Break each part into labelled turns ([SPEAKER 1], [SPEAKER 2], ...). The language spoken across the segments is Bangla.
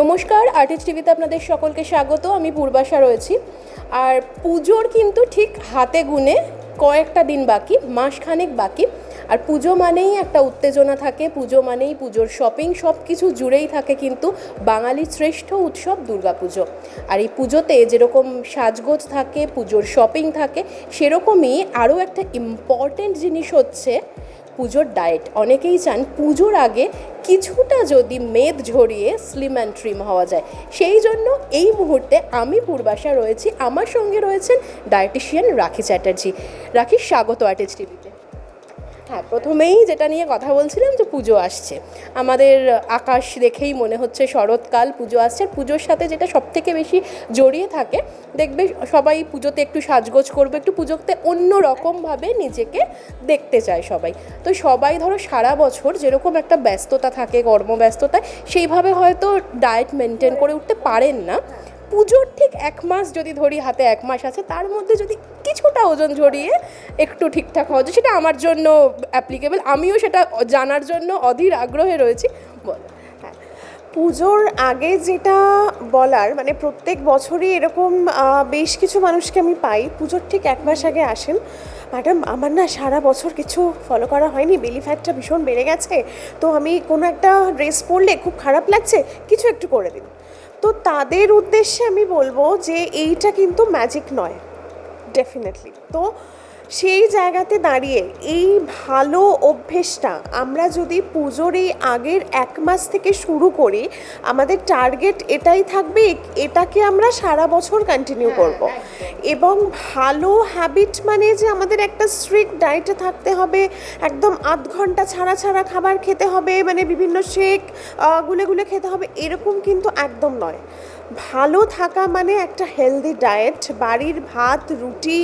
[SPEAKER 1] নমস্কার আর্টিস্ট টিভিতে আপনাদের সকলকে স্বাগত, আমি পূর্বাশা রয়েছি। আর পুজোর কিন্তু ঠিক হাতে গুনে কয়েকটা দিন বাকি, মাসখানেক বাকি। আর পুজো মানেই একটা উত্তেজনা থাকে, পুজো মানেই পুজোর শপিং সব কিছু জুড়েই থাকে কিন্তু বাঙালির শ্রেষ্ঠ উৎসব দুর্গাপুজো। আর এই পুজোতে যেরকম সাজগোজ থাকে, পুজোর শপিং থাকে, সেরকমই আরও একটা ইম্পর্টেন্ট জিনিস হচ্ছে পুজোর ডায়েট অনেকেই চান পুজোর আগে কিছুটা যদি মেদ ঝরিয়ে স্লিম অ্যান্ড ট্রিম হওয়া যায়। সেই জন্য এই মুহূর্তে আমি পূর্বাশা রয়েছি। আমার সঙ্গে রয়েছেন ডায়েটিশিয়ান রাখি চ্যাটার্জি। রাখি, স্বাগত আর্টিস্ট টিভিতে হ্যাঁ প্রথমেই যেটা নিয়ে কথা বলছিলাম যে পুজো আসছে। আমাদের আকাশ দেখেই মনে হচ্ছে শরৎকাল, পুজো আসছে। পুজোর সাথে যেটা সব থেকে বেশি জড়িয়ে থাকে, দেখবে সবাই পুজোতে একটু সাজগোজ করবে, একটু পুজোতে অন্য রকমভাবে নিজেকে দেখতে চায় সবাই। তো সবাই ধরো সারা বছর যেরকম একটা ব্যস্ততা থাকে কর্মব্যস্ততায় সেইভাবে হয়তো ডায়েট মেনটেন করে উঠতে পারেন না। পুজোর ঠিক এক মাস যদি ধরি, হাতে এক মাস আছে, তার মধ্যে যদি কিছুটা ওজন ঝরিয়ে একটু ঠিকঠাক হওয়া যায় সেটা আমার জন্য অ্যাপ্লিকেবল আমিও সেটা জানার জন্য অধীর আগ্রহে রয়েছি। বলো।
[SPEAKER 2] পুজোর আগে যেটা বলার মানে প্রত্যেক বছরই এরকম বেশ কিছু মানুষকে আমি পাই। পুজোর ঠিক এক মাস আগে আসেন। ম্যাডাম, আমার না সারা বছর কিছু ফলো করা হয়নি। বেলি ফ্যাটটা ভীষণ বেড়ে গেছে। তো আমি কোনো একটা ড্রেস পরলে খুব খারাপ লাগছে, কিছু একটু করে দিন। তো তাদের উদ্দেশ্যে আমি বলব যে, এইটা কিন্তু ম্যাজিক নয়। ডেফিনেটলি তো সেই জায়গাতে দাঁড়িয়ে এই ভালো অভ্যেসটা আমরা যদি পুজোর এই আগের এক মাস থেকে শুরু করি আমাদের টার্গেট এটাই থাকবে এটাকে আমরা সারা বছর কন্টিনিউ করব। এবং ভালো হ্যাবিট মানে যে আমাদের একটা স্ট্রিক্ট ডায়েটে থাকতে হবে একদম আধ ঘণ্টা ছাড়া ছাড়া খাবার খেতে হবে মানে বিভিন্ন শেক গুলে গুলে খেতে হবে এরকম কিন্তু একদম নয়। ভালো থাকা মানে একটা হেলদি ডায়েট বাড়ির ভাত, রুটি,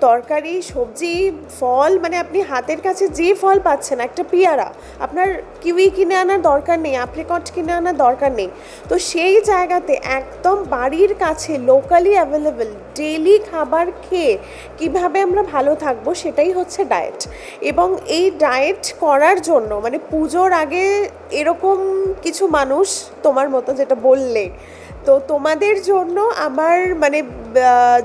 [SPEAKER 2] তরকারি, সবজি, ফল মানে আপনি হাতের কাছে যে ফল পাচ্ছেন, একটা পেয়ারা, আপনার কিউই কিনে আনার দরকার নেই অ্যাপ্রিকট কিনে আনার দরকার নেই। তো সেই জায়গাতে একদম বাড়ির কাছে লোকালি অ্যাভেলেবেল ডেলি খাবার খেয়ে কীভাবে আমরা ভালো থাকব সেটাই হচ্ছে ডায়েট এবং এই ডায়েট করার জন্য মানে পুজোর আগে এরকম কিছু মানুষ তোমার মতো যেটা বললে তো তোমাদের জন্য আমার মানে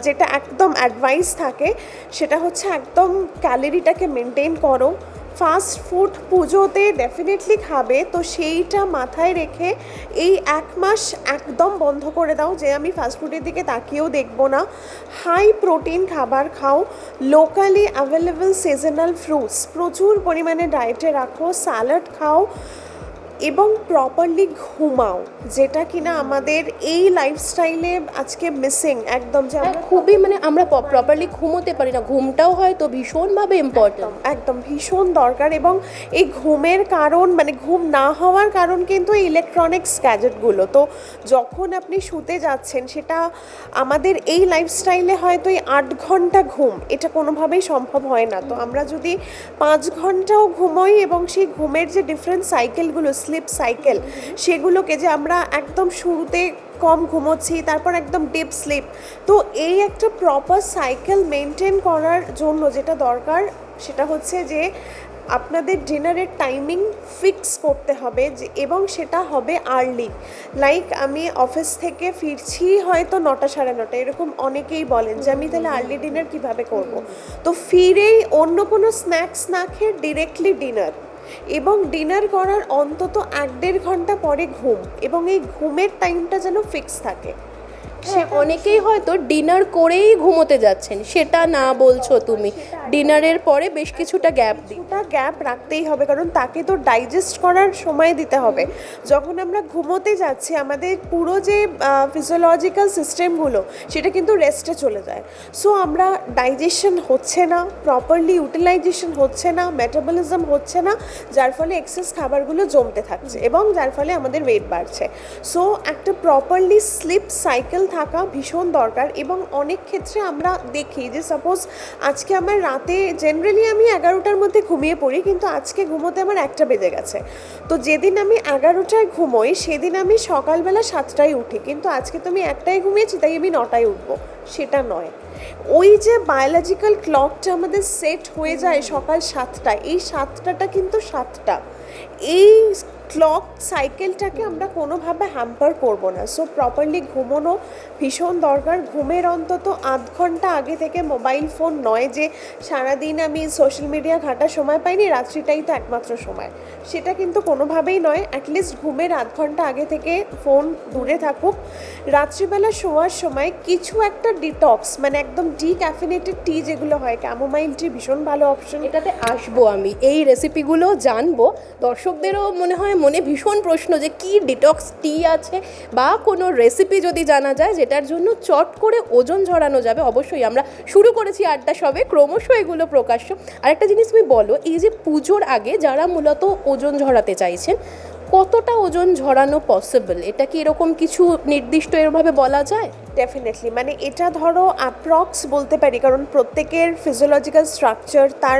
[SPEAKER 2] যেটা একদম অ্যাডভাইস থাকে, সেটা হচ্ছে একদম ক্যালোরিটাকে মেনটেন করো। ফাস্ট ফুড পুজোতে ডেফিনেটলি খাবে, তো সেইটা মাথায় রেখে এই এক মাস একদম বন্ধ করে দাও, যে আমি ফাস্ট ফুডের দিকে তাকিয়েও দেখব না। হাই প্রোটিন খাবার খাও লোকালি অ্যাভেলেবেল সিজনাল ফ্রুটস প্রচুর পরিমাণে ডায়েটে রাখো স্যালাড খাও এবং প্রপারলি ঘুমাও যেটা কিনা আমাদের এই লাইফস্টাইলে আজকে মিসিং একদম যে
[SPEAKER 1] হ্যাঁ,
[SPEAKER 2] আমরা
[SPEAKER 1] খুবই মানে আমরা প্রপারলি ঘুমোতে পারি না ঘুমটাও হয়তো ভীষণভাবে ইম্পর্টেন্ট
[SPEAKER 2] একদম ভীষণ দরকার এবং এই ঘুমের কারণ মানে ঘুম না হওয়ার কারণ কিন্তু এই ইলেকট্রনিক্স গ্যাজেটগুলো তো যখন আপনি শুতে যাচ্ছেন সেটা আমাদের এই লাইফস্টাইলে হয়তো এই আট ঘণ্টা ঘুম এটা কোনোভাবেই সম্ভব হয় না। তো আমরা যদি পাঁচ ঘন্টাও ঘুমোই এবং সেই ঘুমের যে ডিফারেন্ট সাইকেলগুলো স্লিপ সাইকেল সেগুলোকে যে আমরা একদম শুরুতে কম ঘুমোচ্ছি, তারপর একদম ডিপ স্লিপ তো এই একটা প্রপার সাইকেল মেনটেন করার জন্য যেটা দরকার, সেটা হচ্ছে যে আপনাদের ডিনারের টাইমিং ফিক্স করতে হবে, যে এবং সেটা হবে আর্লি লাইক আমি অফিস থেকে ফিরছি হয়তো নটা সাড়ে নটা, এরকম অনেকেই বলেন যে আমি তাহলে আর্লি ডিনার কীভাবে করব? তো ফিরেই অন্য কোনো স্ন্যাক্স না খেয়ে ডিরেক্টলি ডিনার এবং ডিনার করার অন্তত এক দেড় ঘণ্টা পরে ঘুম এবং এই ঘুমের টাইমটা যেন ফিক্স থাকে।
[SPEAKER 1] সে অনেকেই হয়তো ডিনার করেই ঘুমোতে যাচ্ছেন। সেটা না বলছো তুমি। ডিনারের পরে বেশ কিছুটা গ্যাপ দিই।
[SPEAKER 2] গ্যাপ রাখতেই হবে, কারণ তাকে তো ডাইজেস্ট করার সময় দিতে হবে। যখন আমরা ঘুমোতে যাচ্ছি, আমাদের পুরো যে ফিজিওলজিক্যাল সিস্টেমগুলো সেটা কিন্তু রেস্টে চলে যায়। সো আমরা ডাইজেশন হচ্ছে না প্রপারলি ইউটিলাইজেশন হচ্ছে না মেটাবলিজম হচ্ছে না, যার ফলে এক্সেস খাবারগুলো জমতে থাকছে এবং যার ফলে আমাদের ওয়েট বাড়ছে। সো একটা প্রপারলি স্লিপ সাইকেল থাকা ভীষণ দরকার এবং অনেক ক্ষেত্রে আমরা দেখি যে সাপোজ আজকে আমার রাতে জেনারেলি আমি এগারোটার মধ্যে ঘুমিয়ে পড়ি, কিন্তু আজকে ঘুমোতে আমার একটা বেজে গেছে। তো যেদিন আমি এগারোটায় ঘুমোই, সেদিন আমি সকালবেলা সাতটায় উঠি, কিন্তু আজকে তো আমি একটায় ঘুমিয়েছি, তাই আমি নটায় উঠবো। সেটা নয়। ওই যে বায়োলজিক্যাল ক্লকটা আমাদের সেট হয়ে যায় সকাল সাতটায়, এই সাতটাটা কিন্তু সাতটা। এই ক্লক সাইকেলটাকে আমরা কোনোভাবে হ্যাম্পার করব না। সো প্রপারলি ঘুমোনো ভীষণ দরকার। ঘুমের অন্তত আধ ঘণ্টা আগে থেকে মোবাইল ফোন নয় যে, সারাদিন আমি সোশ্যাল মিডিয়া ঘাটার সময় পাইনি, রাত্রিটাই তো একমাত্র সময়। সেটা কিন্তু কোনোভাবেই নয়। অ্যাটলিস্ট ঘুমের আধ ঘণ্টা আগে থেকে ফোন দূরে থাকুক। রাত্রিবেলা শোয়ার সময় কিছু একটা ডিটক্স মানে একদম ডি ক্যাফিনেটেড টি যেগুলো হয় ক্যামোমাইল টি ভীষণ ভালো অপশন
[SPEAKER 1] এটাতে আসব আমি। এই রেসিপিগুলো জানব। দর্শকদেরও মনে হয় মনে ভীষণ প্রশ্ন যে কি ডিটক্স টি আছে বা কোনো রেসিপি যদি জানা যায় যেটার জন্য চট করে ওজন ঝরানো যাবে, অবশ্যই আমরা শুরু করেছি আড্ডা সবে, ক্রমশ এগুলো প্রকাশ্য। আরেকটা জিনিস তুমি বলো, এই যে পুজোর আগে যারা মূলত ওজন ঝরাতে চাইছেন কতটা ওজন ঝরানো পসিবল এটা কি এরকম কিছু নির্দিষ্ট এরভাবে বলা যায়?
[SPEAKER 2] ডেফিনেটলি মানে এটা ধরো অ্যাপ্রক্স বলতে পারি কারণ প্রত্যেকের ফিজিওলজিক্যাল স্ট্রাকচার তার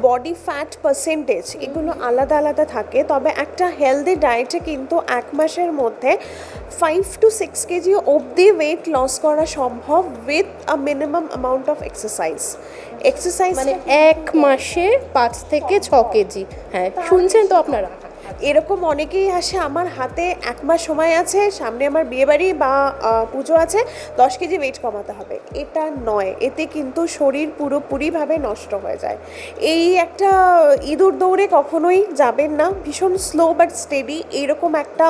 [SPEAKER 2] বডি ফ্যাট পার্সেন্টেজ এগুলো আলাদা আলাদা থাকে। তবে একটা হেলদি ডায়েটে কিন্তু এক মাসের মধ্যে ফাইভ টু সিক্স কেজি অবধি ওয়েট লস করা সম্ভব with a minimum amount of exercise exercise
[SPEAKER 1] মানে এক মাসে পাঁচ থেকে ছ কেজি হ্যাঁ শুনছেন তো আপনারা?
[SPEAKER 2] এরকম অনেকেই আসে, আমার হাতে এক মাস সময় আছে, সামনে আমার বিয়েবাড়ি বা পুজো আছে, দশ কেজি ওয়েট কমাতে হবে। এটা নয়, এতে কিন্তু শরীর পুরোপুরিভাবে নষ্ট হয়ে যায়। এই একটা ইঁদুর দৌড়ে কখনোই যাবেন না, ভীষণ স্লো বাট স্টেডি এইরকম একটা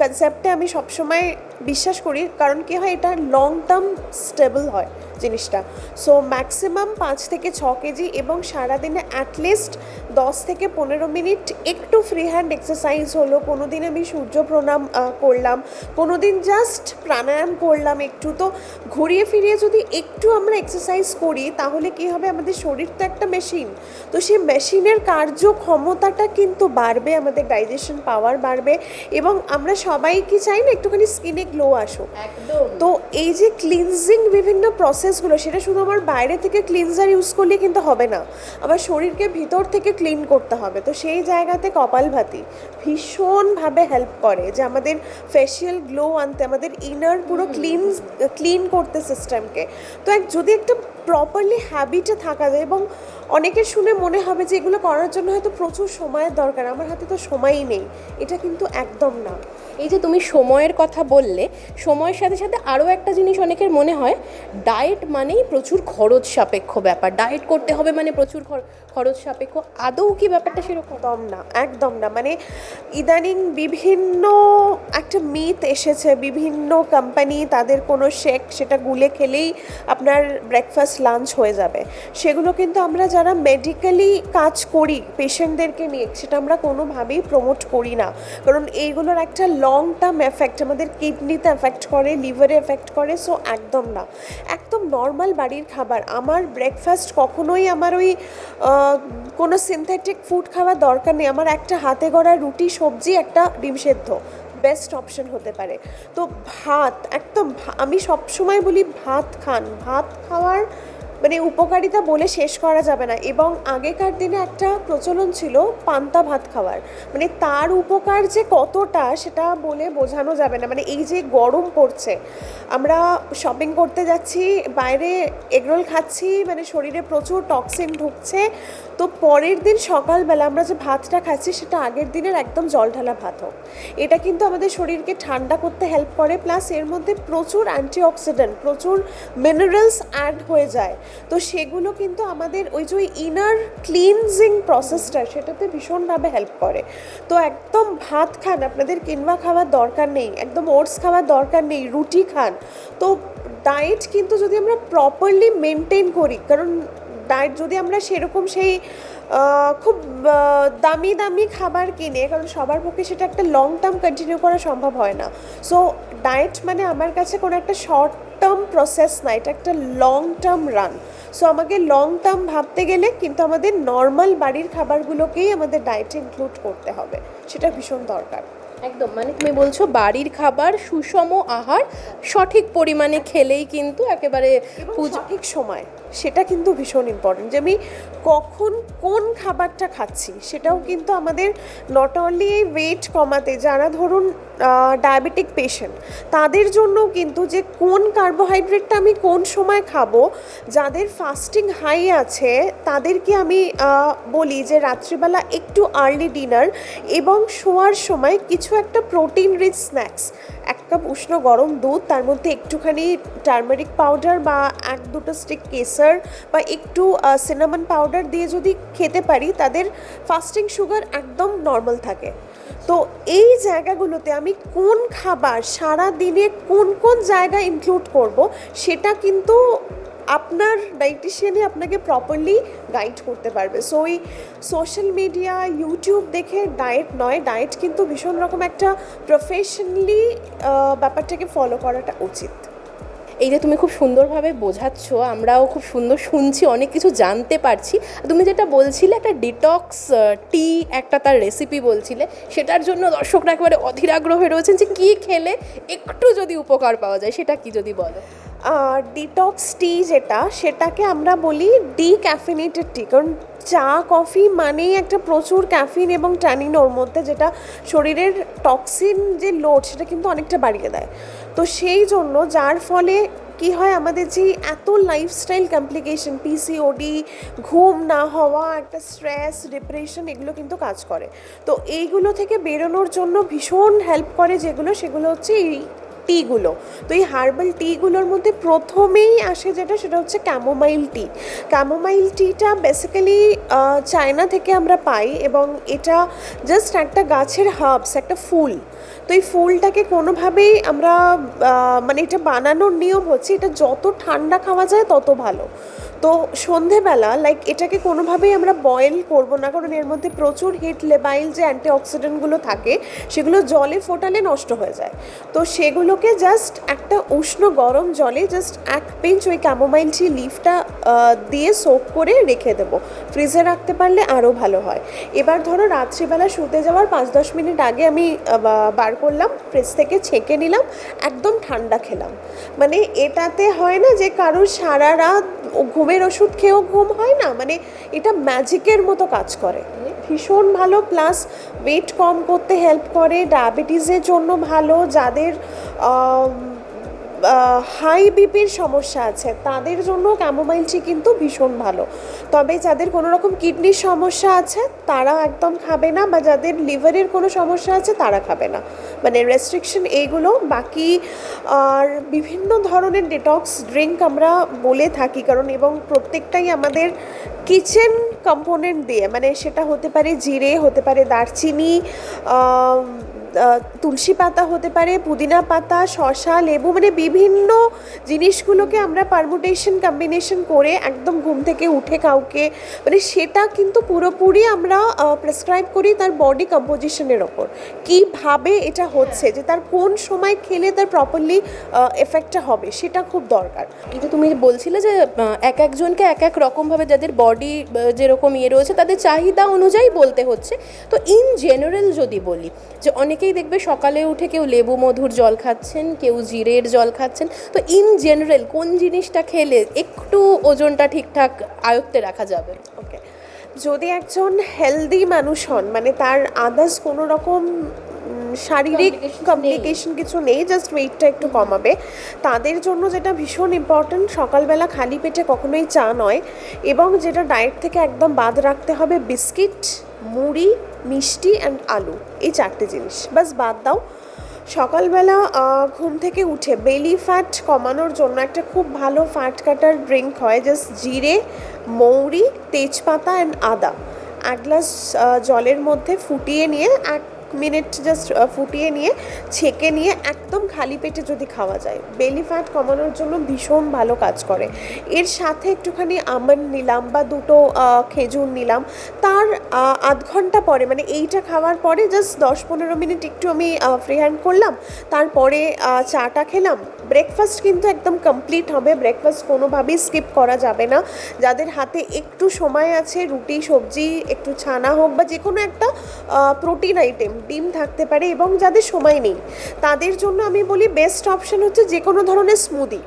[SPEAKER 2] কনসেপ্টে আমি সবসময় বিশ্বাস করি, কারণ কি হয়, এটা লং টার্ম স্টেবল হয় জিনিসটা। সো ম্যাক্সিমাম পাঁচ থেকে ছ কেজি এবং সারাদিনে অ্যাটলিস্ট দশ থেকে পনেরো মিনিট একটু ফ্রি হ্যান্ড এক্সারসাইজ হলো। কোনো দিন আমি সূর্য প্রণাম করলাম কোনো দিন জাস্ট প্রাণায়াম করলাম একটু। তো ঘুরিয়ে ফিরিয়ে যদি একটু আমরা এক্সারসাইজ করি, তাহলে কি হবে, আমাদের শরীর তো একটা মেশিন তো সেই মেশিনের কার্যক্ষমতাটা কিন্তু বাড়বে, আমাদের ডাইজেশন পাওয়ার বাড়বে এবং আমরা সবাই কি চাই না, একটুখানি স্কিনে গ্লো আসুক। তো এই যে ক্লিনজিং বিভিন্ন প্রসেসগুলো সেটা শুধু আমার বাইরে থেকে ক্লিনজার ইউজ করলে কিন্তু হবে না। আমার শরীরকে ভিতর থেকে ক্লিন করতে হবে। তো সেই জায়গাতে কপালভাতি ভীষণভাবে হেল্প করে যে আমাদের ফেশিয়াল গ্লো আনতে আমাদের ইনার পুরো ক্লিন ক্লিন করতে সিস্টেমকে তো এক যদি একটা প্রপারলি হ্যাবিটে থাকা যায় এবং অনেকের শুনে মনে হবে যে এগুলো করার জন্য হয়তো প্রচুর সময়ের দরকার আমার হাতে তো সময়ই নেই। এটা কিন্তু একদম না।
[SPEAKER 1] এই যে তুমি সময়ের কথা বললে, সময়ের সাথে সাথে আরও একটা জিনিস অনেকের মনে হয় ডায়েট মানেই প্রচুর খরচ সাপেক্ষ ব্যাপার। ডায়েট করতে হবে মানে প্রচুর খর- খরচ সাপেক্ষ, আদৌ কি ব্যাপারটা সেরকম?
[SPEAKER 2] একদম না একদম না। মানে ইদানিং বিভিন্ন একটা মিথ এসেছে, বিভিন্ন কোম্পানি তাদের কোনো শেক সেটা গুলে খেলেই আপনার ব্রেকফাস্ট লাঞ্চ হয়ে যাবে। সেগুলো কিন্তু আমরা যারা মেডিকেলি কাজ করি পেশেন্টদেরকে নিয়ে, সেটা আমরা কোনোভাবেই প্রমোট করি না। কারণ এইগুলোর একটা লং টার্ম এফেক্ট আমাদের কিডনিতে এফেক্ট করে লিভারে এফেক্ট করে সো একদম না। একদম নর্মাল বাড়ির খাবার। আমার ব্রেকফাস্ট কখনোই আমার ওই কোনো সিনথেটিক ফুড খাওয়ার দরকার নেই। আমার একটা হাতে গড়া রুটি, সবজি, একটা ডিম সেদ্ধ। বেস্ট অপশন হতে পারে। তো ভাত, একদম আমি সবসময় বলি ভাত খান। ভাত খাওয়ার মানে উপকারিতা বলে শেষ করা যাবে না। এবং আগেকার দিনে একটা প্রচলন ছিল পান্তা ভাত খাওয়ার। মানে তার উপকার যে কতটা সেটা বলে বোঝানো যাবে না। মানে এই যে গরম পড়ছে, আমরা শপিং করতে যাচ্ছি, বাইরে এগরোল খাচ্ছি মানে শরীরে প্রচুর টক্সিন ঢুকছে তো পরের দিন সকালবেলা আমরা যে ভাতটা খাচ্ছি, সেটা আগের দিনের একদম জল ঢালা ভাত হোক। এটা কিন্তু আমাদের শরীরকে ঠান্ডা করতে হেল্প করে প্লাস এর মধ্যে প্রচুর অ্যান্টিঅক্সিডেন্ট প্রচুর মিনারেলস অ্যাড হয়ে যায়। তো সেগুলো কিন্তু আমাদের ওই যে ইনার ক্লিনজিং প্রসেসটা সেটাতে ভীষণভাবে হেল্প করে। তো একদম ভাত খান, আপনাদের কিনবা খাওয়ার দরকার নেই, একদম ওটস খাওয়ার দরকার নেই, রুটি খান। তো ডায়েট কিন্তু যদি আমরা প্রপারলি মেনটেন করি, কারণ ডায়েট যদি আমরা সেরকম সেই খুব দামি দামি খাবার কিনে, কারণ সবার পক্ষে সেটা একটা লং টার্ম কন্টিনিউ করা সম্ভব হয় না। সো ডায়েট মানে আমার কাছে কোনো একটা শর্ট টার্ম প্রসেস না, এটা একটা লং টার্ম রান সো আমাকে লং টার্ম ভাবতে গেলে কিন্তু আমাদের নর্মাল বাড়ির খাবারগুলোকেই আমাদের ডায়েটে ইনক্লুড করতে হবে, সেটা ভীষণ দরকার।
[SPEAKER 1] একদম মানে তুমি বলছো বাড়ির খাবার সুষম আহার সঠিক পরিমাণে খেলেই কিন্তু একেবারে
[SPEAKER 2] সঠিক সময় সেটা কিন্তু ভীষণ ইম্পর্টেন্ট যে আমি কখন কোন খাবারটা খাচ্ছি সেটাও কিন্তু আমাদের নট অনলি ওয়েট কমাতে যারা ধরুন ডায়াবেটিক পেশেন্ট তাদের জন্য কিন্তু যে কোন কার্বোহাইড্রেটটা আমি কোন সময় খাব যাদের ফাস্টিং হাই আছে তাদেরকে আমি বলি যে রাত্রিবেলা একটু আর্লি ডিনার এবং শোয়ার সময় কিছু একটা প্রোটিন রিচ স্ন্যাক্স এক কাপ উষ্ণ গরম দুধ, তার মধ্যে একটুখানি টার্মারিক পাউডার বা এক দুটো স্টিক কেসার বা একটু সিনামন পাউডার দিয়ে যদি খেতে পারি, তাদের ফাস্টিং সুগার একদম নর্মাল থাকে। তো এই জায়গাগুলোতে আমি কোন খাবার সারা দিনে কোন কোন জায়গা ইনক্লুড করব, সেটা কিন্তু আপনার ডাইটিশিয়ানই আপনাকে প্রপারলি গাইড করতে পারবে। সো ওই সোশ্যাল মিডিয়া ইউটিউব দেখে ডায়েট নয় ডায়েট কিন্তু ভীষণ রকম একটা প্রফেশনালি ব্যাপারটাকে ফলো করাটা উচিত।
[SPEAKER 1] এই যে তুমি খুব সুন্দরভাবে বোঝাচ্ছ, আমরাও খুব সুন্দর শুনছি, অনেক কিছু জানতে পারছি। তুমি যেটা বলছিলে, একটা ডিটক্স টি একটা তার রেসিপি বলছিলে, সেটার জন্য দর্শকরা একেবারে অধীর আগ্রহে রয়েছেন যে কী খেলে একটু যদি উপকার পাওয়া যায়, সেটা কি যদি বলো?
[SPEAKER 2] ডিটক্স টি যেটা, সেটাকে আমরা বলি ডি ক্যাফিনেটেড টি কারণ চা, কফি মানেই একটা প্রচুর ক্যাফিন এবং ট্যানিন ওর মধ্যে যেটা শরীরের টক্সিন যে লোড সেটা কিন্তু অনেকটা বাড়িয়ে দেয়। তো সেই জন্য যার ফলে কি হয়, আমাদের যে এত লাইফস্টাইল কমপ্লিকেশন পিসিওডি ঘুম না হওয়া, একটা স্ট্রেস ডিপ্রেশন এগুলো কিন্তু কাজ করে। তো এইগুলো থেকে বেরোনোর জন্য ভীষণ হেল্প করে যেগুলো, সেগুলো হচ্ছে এই টিগুলো তো এই হার্বাল টিগুলোর মধ্যে প্রথমেই আসে যেটা, সেটা হচ্ছে ক্যামোমাইল টি ক্যামোমাইল টিটা বেসিক্যালি চায়না থেকে আমরা পাই এবং এটা জাস্ট একটা গাছের হার্বস একটা ফুল। তো এই ফুলটাকে কোনোভাবেই আমরা মানে এটা বানানোর নিয়ম হচ্ছে এটা যত ঠান্ডা খাওয়া যায় তত ভালো। তো সন্ধেবেলা লাইক এটাকে কোনোভাবেই আমরা বয়েল করব না, কারণ এর মধ্যে প্রচুর হিট লেবাইল যে অ্যান্টিঅক্সিডেন্টগুলো থাকে, সেগুলো জলে ফোটালে নষ্ট হয়ে যায়। তো সেগুলোকে জাস্ট একটা উষ্ণ গরম জলে জাস্ট এক পিঞ্চ ওই ক্যামোমাইল টি লিফটা দিয়ে সোপ করে রেখে দেবো। ফ্রিজে রাখতে পারলে আরও ভালো হয়। এবার ধরো রাত্রিবেলা শুতে যাওয়ার পাঁচ দশ মিনিট আগে আমি বার করলাম ফ্রিজ থেকে ছেঁকে নিলাম, একদম ঠান্ডা খেলাম। মানে এটাতে হয় না যে কারোর সারা রাত ও ঘুমের ওষুধ খেয়েও ঘুম হয় না? মানে এটা ম্যাজিকের মতো কাজ করে। ভীষণ ভালো প্লাস ওয়েট কম করতে হেল্প করে ডায়াবেটিসের জন্য ভালো, যাদের হাই বিপির সমস্যা আছে। তাদের জন্য ক্যামোমাইল টি কিন্তু ভীষণ ভালো। তবে যাদের কোনো রকম কিডনির সমস্যা আছে, তারা একদম খাবে না বা যাদের লিভারের কোনো সমস্যা আছে, তারা খাবে না। মানে রেস্ট্রিকশন এইগুলো। বাকি আর বিভিন্ন ধরনের ডিটক্স ড্রিঙ্ক আমরা বলে থাকি, কারণ এবং প্রত্যেকটাই আমাদের কিচেন কম্পোনেন্ট দিয়ে মানে সেটা হতে পারে জিরে, হতে পারে দারচিনি তুলসী পাতা হতে পারে, পুদিনা পাতা, শসা, লেবু মানে বিভিন্ন জিনিসগুলোকে আমরা পারমুটেশন কম্বিনেশন করে একদম ঘুম থেকে উঠে কাউকে মানে সেটা কিন্তু পুরোপুরি আমরা প্রেসক্রাইব করি তার বডি কম্পোজিশনের ওপর। কীভাবে এটা হচ্ছে, যে তার কোন সময় খেলে তার প্রপারলি এফেক্টটা হবে, সেটা খুব দরকার।
[SPEAKER 1] কিন্তু তুমি বলছিলে যে এক একজনকে এক এক রকমভাবে যাদের বডি যেরকম ইয়ে রয়েছে, তাদের চাহিদা অনুযায়ী বলতে হচ্ছে। তো ইন জেনারেল যদি বলি, যে অনেকেই দেখবে সকালে উঠে কেউ লেবু মধুর জল খাচ্ছেন কেউ জিরের জল খাচ্ছেন। তো ইন জেনারেল কোন জিনিসটা খেলে একটু ওজনটা ঠিকঠাক আয়ত্তে রাখা যাবে?
[SPEAKER 2] ওকে যদি একজন হেলদি মানুষ হন মানে তার আদার্স কোনো রকম শারীরিক কমপ্লিকেশন কিছু নেই জাস্ট ওয়েটটা একটু কমাবে। তাদের জন্য যেটা ভীষণ ইম্পর্ট্যান্ট সকালবেলা খালি পেটে কখনোই চা নয়। এবং যেটা ডায়েট থেকে একদম বাদ রাখতে হবে বিস্কিট মুড়ি মিষ্টি অ্যান্ড আলু, এই চারটে জিনিস। বাস বাদ দাও। সকালবেলা ঘুম থেকে উঠে বেলি ফ্যাট কমানোর জন্য একটা খুব ভালো ফ্যাট কাটার ড্রিঙ্ক হয় জাস্ট জিরে, মৌরি, তেজপাতা অ্যান্ড আদা। এক গ্লাস জলের মধ্যে ফুটিয়ে নিয়ে এক মিনিট জাস্ট ফুটিয়ে নিয়ে, ছেঁকে নিয়ে একদম খালি পেটে যদি খাওয়া যায় বেলি ফ্যাট কমানোর জন্য ভীষণ ভালো কাজ করে। এর সাথে একটুখানি আমন্ড নিলাম বা দুটো খেজুর নিলাম। তার আধ ঘণ্টা পরে মানে এইটা খাওয়ার পরে জাস্ট দশ পনেরো মিনিট একটু আমি ফ্রি হ্যান্ড করলাম। তারপরে চাটা খেলাম। ব্রেকফাস্ট কিন্তু একদম কমপ্লিট হবে। ব্রেকফাস্ট কোনোভাবেই স্কিপ করা যাবে না। যাদের হাতে একটু সময় আছে, রুটি, সবজি, একটু ছানা হোক বা যে কোনো একটা প্রোটিন আইটেম ডিম থাকতে পারে এবং যাদের সময় নেই, তাদের জন্য আমি বলি বেস্ট অপশান হচ্ছে যে কোনো ধরনের স্মুদি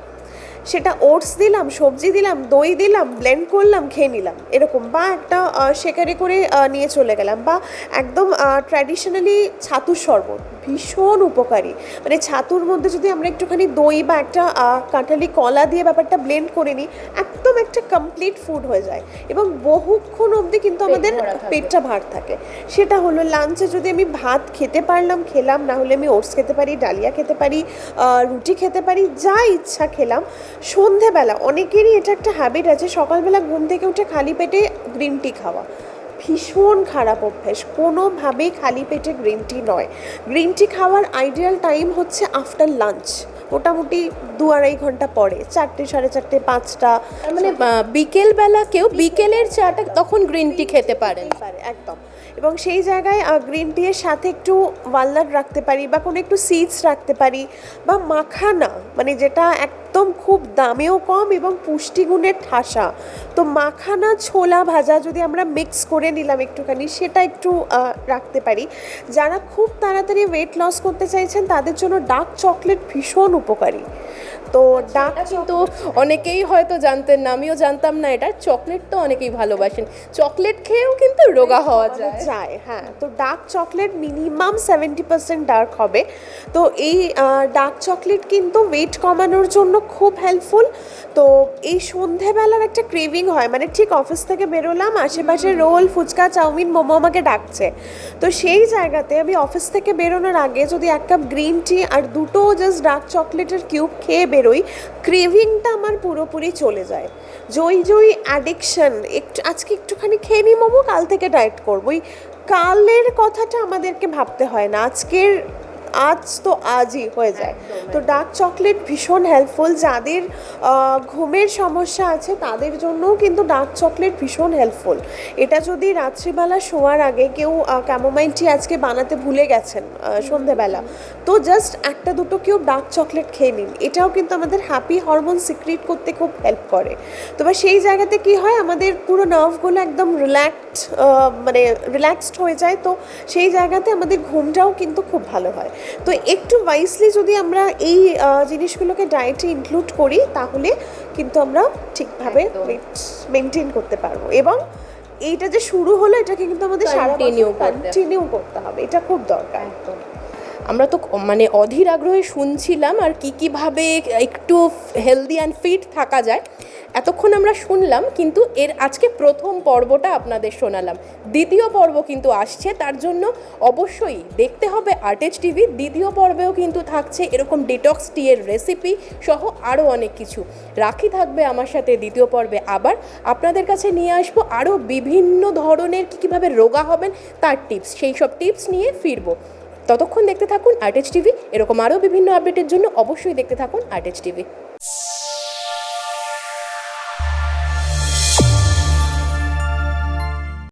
[SPEAKER 2] সেটা ওটস দিলাম, সবজি দিলাম, দই দিলাম ব্লেন্ড করলাম, খেয়ে নিলাম। এরকম বা একটা শেকারে করে নিয়ে চলে গেলাম বা একদম ট্র্যাডিশনালি ছাতুর শরবত। ভীষণ উপকারী। মানে ছাতুর মধ্যে যদি আমরা একটুখানি দই বা একটা কাঁঠালি কলা দিয়ে ব্যাপারটা ব্লেন্ড করে নিই একদম একটা কমপ্লিট ফুড হয়ে যায়। এবং বহুক্ষণ অবধি কিন্তু আমাদের পেটটা ভার থাকে। সেটা হলো লাঞ্চে যদি আমি ভাত খেতে পারলাম খেলাম না হলে আমি ওটস খেতে পারি ডালিয়া খেতে পারি রুটি খেতে পারি যা ইচ্ছা খেলাম। সন্ধেবেলা অনেকেরই এটা একটা হ্যাবিট আছে সকালবেলা ঘুম থেকে উঠে খালি পেটে গ্রিন টি খাওয়া। ভীষণ খারাপ অভ্যেস। কোনোভাবেই খালি পেটে গ্রিন টি নয়। গ্রিন টি খাওয়ার আইডিয়াল টাইম হচ্ছে আফটার লাঞ্চ মোটামুটি দু আড়াই ঘণ্টা পরে চারটে সাড়ে চারটে পাঁচটা।
[SPEAKER 1] মানে বিকেলবেলা কেউ বিকেলের চাটা তখন গ্রিন টি খেতে পারেন
[SPEAKER 2] পারে একদম। এবং সেই জায়গায় গ্রিন টি এর সাথে একটু ওয়ালনাট রাখতে পারি বা কোনো একটু সিডস রাখতে পারি বা মাখানা মানে যেটা একদম খুব দামেও কম এবং পুষ্টিগুণের ঠাসা। তো মাখানা ছোলা ভাজা যদি আমরা মিক্স করে নিলাম একটুখানি সেটা একটু রাখতে পারি। যারা খুব তাড়াতাড়ি ওয়েট লস করতে চাইছেন তাদের জন্য ডার্ক চকলেট ভীষণ উপকারী। তো ডার্ক
[SPEAKER 1] কিন্তু অনেকেই হয়তো জানতেন না আমিও জানতাম না এটা। চকলেট তো অনেকেই ভালোবাসেন। চকলেট খেয়েও কিন্তু রোগা হওয়া যায়।
[SPEAKER 2] যায় হ্যাঁ। তো dark chocolate minimum seventy percent dark হবে। তো এই ডার্ক চকলেট কিন্তু ওয়েট কমানোর জন্য খুব হেল্পফুল তো এই সন্ধেবেলার একটা ক্রেভিং হয় মানে ঠিক অফিস থেকে বেরোলাম আশেপাশে রোল ফুচকা চাউমিন মোমো আমাকে ডাকছে। তো সেই জায়গাতে আমি অফিস থেকে বেরোনোর আগে যদি এক কাপ গ্রিন টি আর দুটো জাস্ট ডার্ক চকলেটের কিউব খেয়ে বেরোই ক্রেভিংটা আমার পুরোপুরি চলে যায়। জই জই অ্যাডিকশন একটু আজকে একটুখানি খেয়ে নিই মোমো কাল থেকে ডায়েট করব। ওই কালের কথাটা আমাদেরকে ভাবতে হয় না। আজকের আজ তো আজই হয়ে যায়। তো ডার্ক চকলেট ভীষণ হেল্পফুল যাদের ঘুমের সমস্যা আছে তাদের জন্যও কিন্তু ডার্ক চকলেট ভীষণ হেল্পফুল এটা যদি রাত্রিবেলা শোয়ার আগে কেউ ক্যামোমাইল টি আজকে বানাতে ভুলে গেছেন সন্ধেবেলা তো জাস্ট একটা দুটো কেউ ডার্ক চকলেট খেয়ে নিন। এটাও কিন্তু আমাদের হ্যাপি হরমোন সিক্রিট করতে খুব হেল্প করে। তো বা সেই জায়গাতে কি হয় আমাদের পুরো নার্ভগুলো একদম রিল্যাক্সড মানে রিল্যাক্সড হয়ে যায় তো সেই জায়গাতে আমাদের ঘুমটাও কিন্তু খুব ভালো হয়। তো একটু ওয়াইসলি যদি আমরা এই জিনিসগুলোকে ডায়েটে ইনক্লুড করি তাহলে কিন্তু আমরা ঠিকভাবে মেনটেন করতে পারব। এবং এইটা যে শুরু হলো এটাকে কিন্তু আমাদের সারা। কন্টিনিউ করতে হবে। এটা খুব দরকার।
[SPEAKER 1] আমরা তো মানে অধীর আগ্রহে শুনছিলাম আর কি কীভাবে একটু হেলদি অ্যান্ড ফিট থাকা যায়। এতক্ষণ আমরা শুনলাম, কিন্তু এর আজকে প্রথম পর্বটা আপনাদের শোনালাম। দ্বিতীয় পর্ব কিন্তু আসছে, তার জন্য অবশ্যই দেখতে হবে আর্টেজ টিভি দ্বিতীয় পর্বেও কিন্তু থাকছে এরকম ডিটক্স টি এর রেসিপি সহ আরও অনেক কিছু। রাখি থাকবে আমার সাথে দ্বিতীয় পর্বে আবার। আপনাদের কাছে নিয়ে আসব আরও বিভিন্ন ধরনের কী কীভাবে রোগা হবেন, তার টিপস সেই সব টিপস নিয়ে ফিরবো। ততক্ষণ দেখতে থাকুন আর্টেজ টিভি এরকম আরও বিভিন্ন আপডেটের জন্য অবশ্যই দেখতে থাকুন আর্টেজ টিভি